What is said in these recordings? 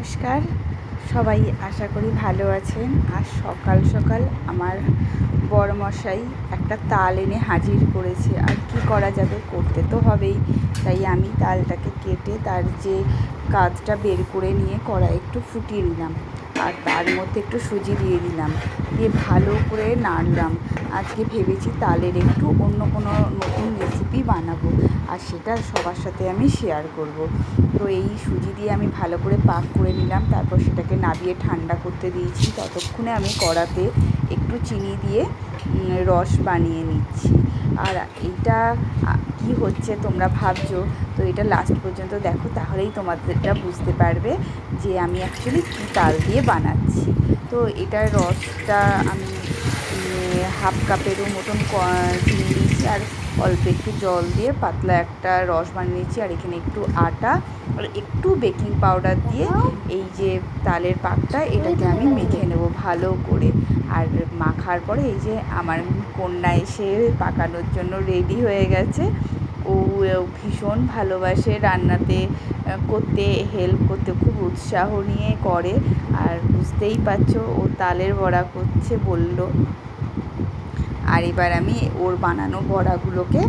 নমস্কার। সবাই আশা করি ভালো আছেন। আর সকাল সকাল আমার বড়মশাই একটা তাল এনে হাজির করেছে। আর কি করা যাবে? করতে তো হবেই। তাই আমি তালটাকে কেটে তার যে কাজটা বের করে নিয়ে কড়াই একটু ফুটিয়ে নিলাম। আর তার মধ্যে একটু সুজি দিয়ে দিলাম। দিয়ে ভালো করে নাড়লাম। আজকে ভেবেছি তালের একটু অন্য কোনো নতুন রেসিপি বানাবো আর সেটা সবার সাথে আমি শেয়ার করব। তো এই সুজি দিয়ে আমি ভালো করে পাক করে নিলাম। তারপর সেটাকে নাবিয়ে ঠান্ডা করতে দিয়েছি। ততক্ষণে আমি কড়াতে একটু চিনি দিয়ে রস বানিয়ে নিচ্ছি। আর এটা কি হচ্ছে তোমরা ভাবছ? তো এটা লাস্ট পর্যন্ত দেখো তাহলেই তোমাদেরটা বুঝতে পারবে যে আমি অ্যাকচুয়ালি কী তাল দিয়ে বানাচ্ছি। তো এটার রসটা আমি হাফ কাপেরও মতন চিনি দিয়েছি আর অল্প একটু জল দিয়ে পাতলা একটা রস বানিয়ে নিয়েছি আর এখানে একটু আটা আর একটু বেকিং পাউডার দিয়ে এই যে তালের পাকটা এটাকে আমি মেখে নেব ভালো করে। আর মাখার পরে এই যে আমার কন্যা এসে পাকানোর জন্য রেডি হয়ে গেছে। ও ভীষণ ভালোবাসে রান্নাতে করতে হেল্প করতে, খুব উৎসাহ নিয়ে করে। আর বুঝতেই পারছ, ও তালের বড়া করছে বলল। আর এবার আমি ওর বানানো বড়াগুলোকে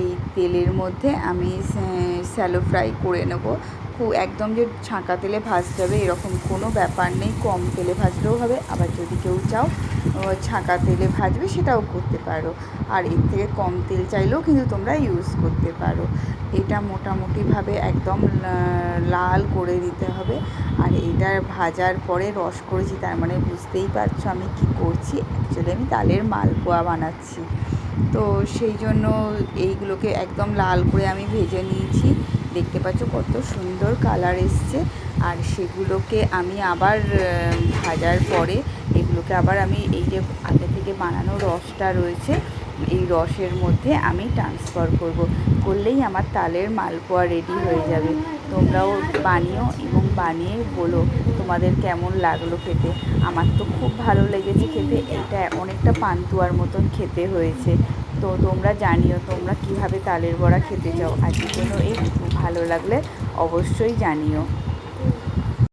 এই তেলের মধ্যে আমি স্যালো ফ্রাই করে নেব। খুব একদম যে ছাঁকা তেলে ভাজতে হবে এরকম কোনো ব্যাপার নেই। কম তেলে ভাজলেও হবে, আবার যদি কেউ চাও ছাঁকা তেলে ভাজবে সেটাও করতে পারো। আর এর থেকে কম তেল চাইলেও কিন্তু তোমরা ইউজ করতে পারো। এটা মোটামুটিভাবে একদম লাল করে দিতে হবে। আর এটা ভাজার পরে রস করেছি, তার মানে বুঝতেই পারছ আমি কি করছি। অ্যাকচুয়ালি আমি তালের মালপোয়া বানাচ্ছি। তো সেই জন্য এইগুলোকে একদম লাল করে আমি ভেজে নিয়েছি। দেখতে পাচ্ছ কত সুন্দর কালার এসছে। আর সেগুলোকে আমি আবার ভাজার পরে এগুলোকে আবার আমি এই যে আগে থেকে বানানো রসটা রয়েছে এই রসের মধ্যে আমি ট্রান্সফার করব। করলেই আমার তালের মালপোয়া রেডি হয়ে যাবে। তোমরাও বানিও এবং বানিয়ে বলো, তোমাদের কেমন লাগল খেতে? আমার তো খুব ভালো লেগেছে খেতে। এটা অনেকটা পান্তুয়ার মতন খেতে হয়েছে। তো তোমরা জানিও, তোমরা কীভাবে তালের বড়া খেতে চাও? আজকের জন্য এই। ভালো লাগলে অবশ্যই জানিও।